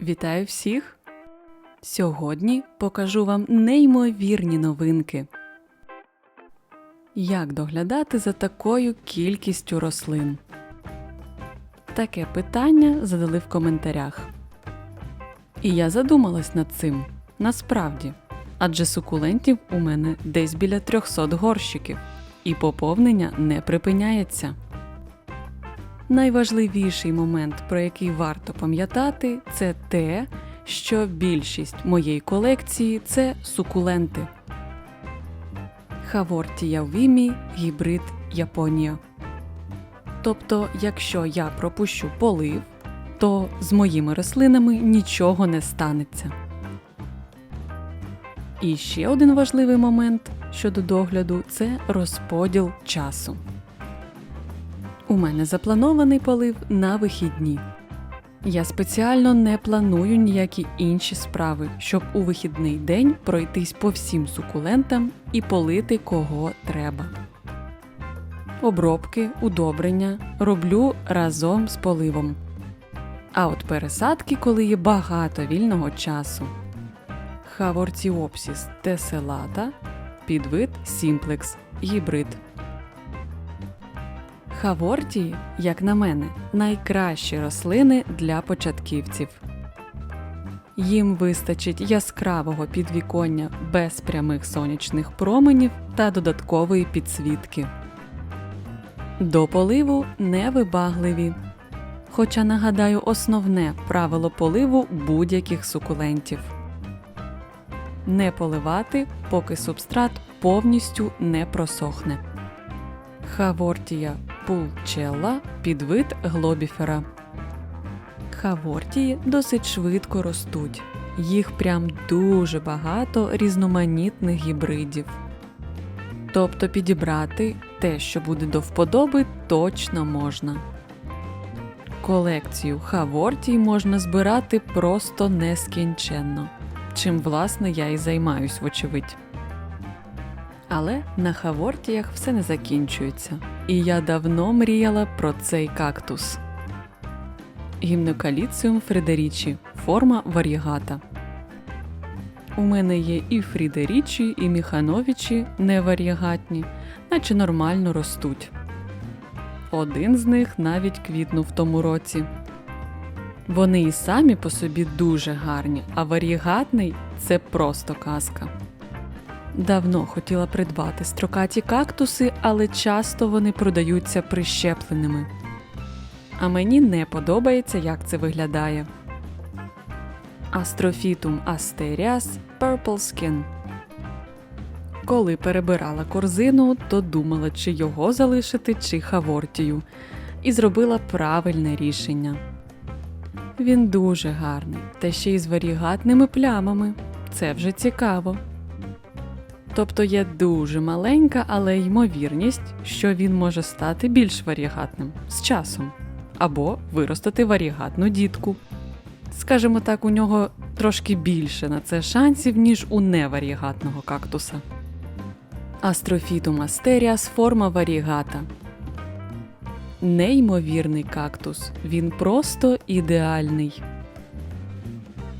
Вітаю всіх! Сьогодні покажу вам неймовірні новинки. Як доглядати за такою кількістю рослин? Таке питання задали в коментарях. І я задумалась над цим. Насправді, адже сукулентів у мене десь біля 300 горщиків, і поповнення не припиняється. Найважливіший момент, про який варто пам'ятати, це те, що більшість моєї колекції це сукуленти. Хавортія вімі гібрид Японія. Тобто, якщо я пропущу полив, то з моїми рослинами нічого не станеться. І ще один важливий момент щодо догляду це розподіл часу. У мене запланований полив на вихідні. Я спеціально не планую ніякі інші справи, щоб у вихідний день пройтись по всім сукулентам і полити кого треба. Обробки, удобрення роблю разом з поливом. А от пересадки, коли є багато вільного часу. Хавортіопсіс теселата, підвид Сімплекс, гібрид. Хавортії, як на мене, найкращі рослини для початківців. Їм вистачить яскравого підвіконня без прямих сонячних променів та додаткової підсвітки. До поливу невибагливі. Хоча нагадаю основне правило поливу будь-яких сукулентів не поливати, поки субстрат повністю не просохне. Хавортія пулчелла підвид глобіфера. Хавортії досить швидко ростуть. Їх прям дуже багато різноманітних гібридів. Тобто підібрати те, що буде до вподоби, точно можна. Колекцію хавортій можна збирати просто нескінченно, чим власне я і займаюсь, вочевидь. Але на хавортіях все не закінчується, і я давно мріяла про цей кактус. Гімнокаліціум Фредерічі, форма варігата. У мене є і Фрідерічі, і Міхановичі неварігатні, наче нормально ростуть. Один з них навіть квітнув тому році. Вони і самі по собі дуже гарні, а варігатний це просто казка. Давно хотіла придбати строкаті кактуси, але часто вони продаються прищепленими. А мені не подобається, як це виглядає. Астрофітум астеріас Purple Skin. Коли перебирала корзину, то думала, чи його залишити, чи хавортію, і зробила правильне рішення. Він дуже гарний, та ще й з варігатними плямами. Це вже цікаво. Тобто є дуже маленька, але ймовірність, що він може стати більш варігатним з часом, або виростити варігатну дітку. Скажімо так, у нього трошки більше на це шансів, ніж у неварігатного кактуса. Астрофітум астеріас форма варігата. Неймовірний кактус. Він просто ідеальний.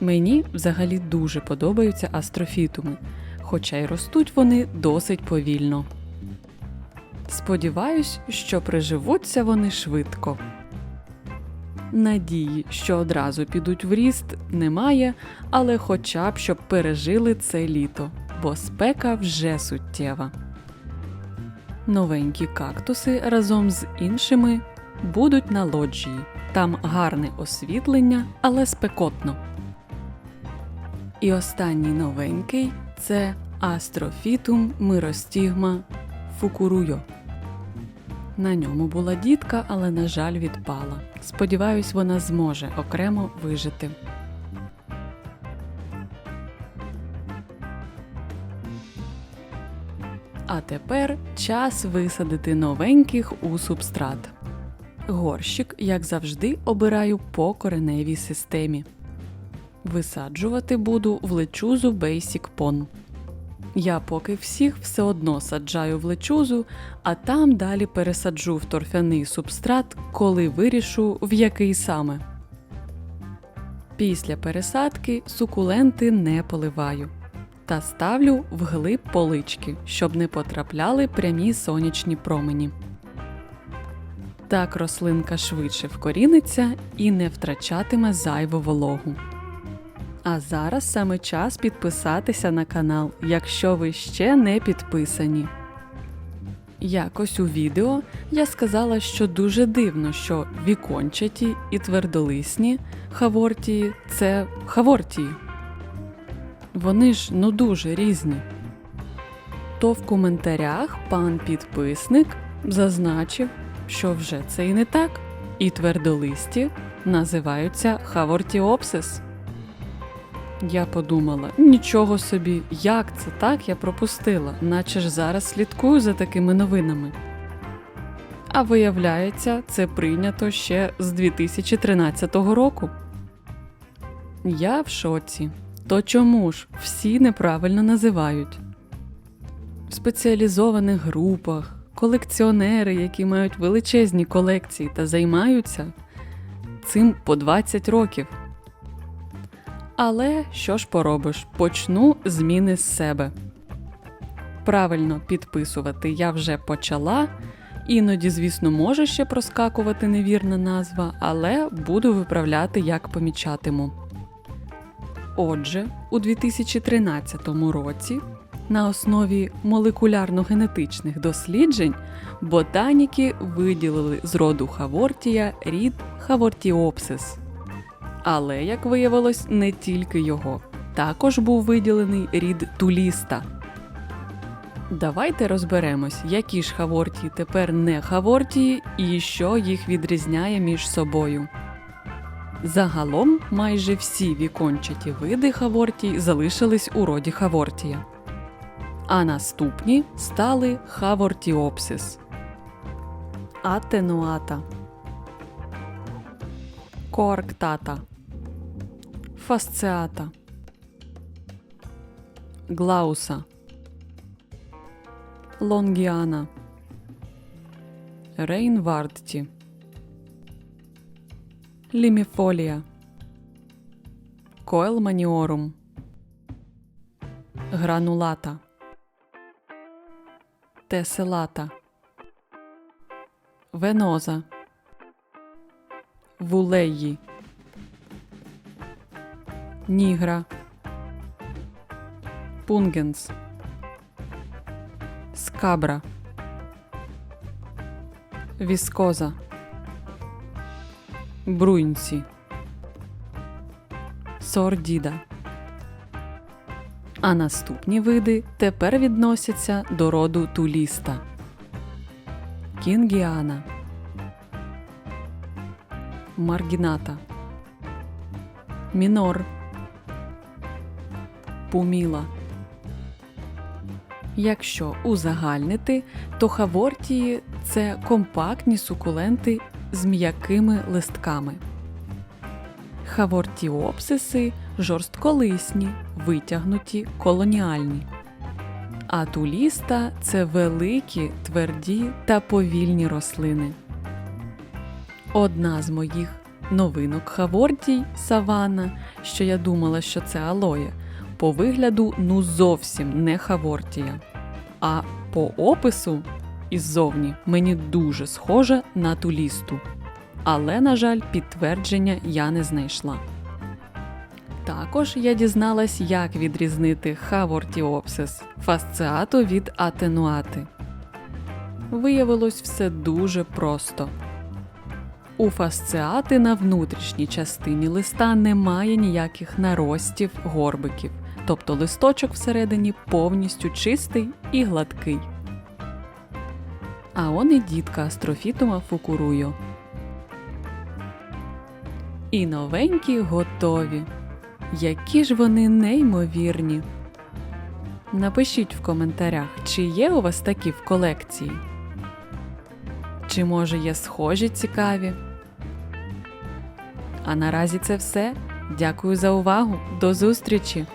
Мені взагалі дуже подобаються астрофітуми, хоча й ростуть вони досить повільно. Сподіваюсь, що приживуться вони швидко. Надії, що одразу підуть в ріст, немає, але хоча б щоб пережили це літо, бо спека вже суттєва. Новенькі кактуси разом з іншими будуть на лоджії. Там гарне освітлення, але спекотно. І останній новенький це Астрофітум миростігма фукуруйо. На ньому була дітка, але, на жаль, відпала. Сподіваюсь, вона зможе окремо вижити. А тепер час висадити новеньких у субстрат. Горщик, як завжди, обираю по кореневій системі. Висаджувати буду в лечузу Basic Pon. Я поки всіх все одно саджаю в лечузу, а там далі пересаджу в торфяний субстрат, коли вирішу, в який саме. Після пересадки сукуленти не поливаю та ставлю вглиб полички, щоб не потрапляли прямі сонячні промені. Так рослинка швидше вкоріниться і не втрачатиме зайву вологу. А зараз саме час підписатися на канал, якщо ви ще не підписані. Якось у відео я сказала, що дуже дивно, що вікончаті і твердолисні хавортії це хавортії. Вони ж ну дуже різні. То в коментарях пан підписник зазначив, що вже це і не так, і твердолисті називаються хавортіопсис. Я подумала, нічого собі, як це так я пропустила, наче ж зараз слідкую за такими новинами. А виявляється, це прийнято ще з 2013 року. Я в шоці. То чому ж всі неправильно називають? В спеціалізованих групах, колекціонери, які мають величезні колекції та займаються цим по 20 років. Але що ж поробиш, почну зміни з себе. Правильно підписувати я вже почала. Іноді, звісно, може ще проскакувати невірна назва, але буду виправляти, як помічатиму. Отже, у 2013 році на основі молекулярно-генетичних досліджень ботаніки виділили з роду Хавортія рід Хавортіопсис. Але, як виявилось, не тільки його. Також був виділений рід туліста. Давайте розберемось, які ж хавортії тепер не хавортії і що їх відрізняє між собою. Загалом майже всі вікончаті види хавортій залишились у роді хавортія. А наступні стали хавортіопсис, атенуата, коарктата, фасциата, глауса, лонгіана, рейнвардті. Ліміфолія, Коелманіорум. Гранулата, Теселата, Веноза, Вулеї, Нігра, Пунгенс, Скабра, Віскоза. Бруйнці, Сордіда. А наступні види тепер відносяться до роду туліста, Кінгіана, Маргіната, Мінор, Пуміла. Якщо узагальнити, то хавортії це компактні сукуленти з м'якими листками. Хавортіопсиси жорстколисні, витягнуті, колоніальні. А туліста це великі, тверді та повільні рослини. Одна з моїх новинок хавортій савана, що я думала, що це алоє, по вигляду ну зовсім не хавортія. А по опису іззовні мені дуже схожа на тулісту. Але, на жаль, підтвердження я не знайшла. Також я дізналась, як відрізнити хавортіопсис фасциату від атенуати. Виявилось все дуже просто. У фасциати на внутрішній частині листа немає ніяких наростів горбиків, тобто листочок всередині повністю чистий і гладкий. А он і дітка астрофітума фукурую. І новенькі готові. Які ж вони неймовірні. Напишіть в коментарях, чи є у вас такі в колекції. Чи може є схожі цікаві? А наразі це все. Дякую за увагу. До зустрічі!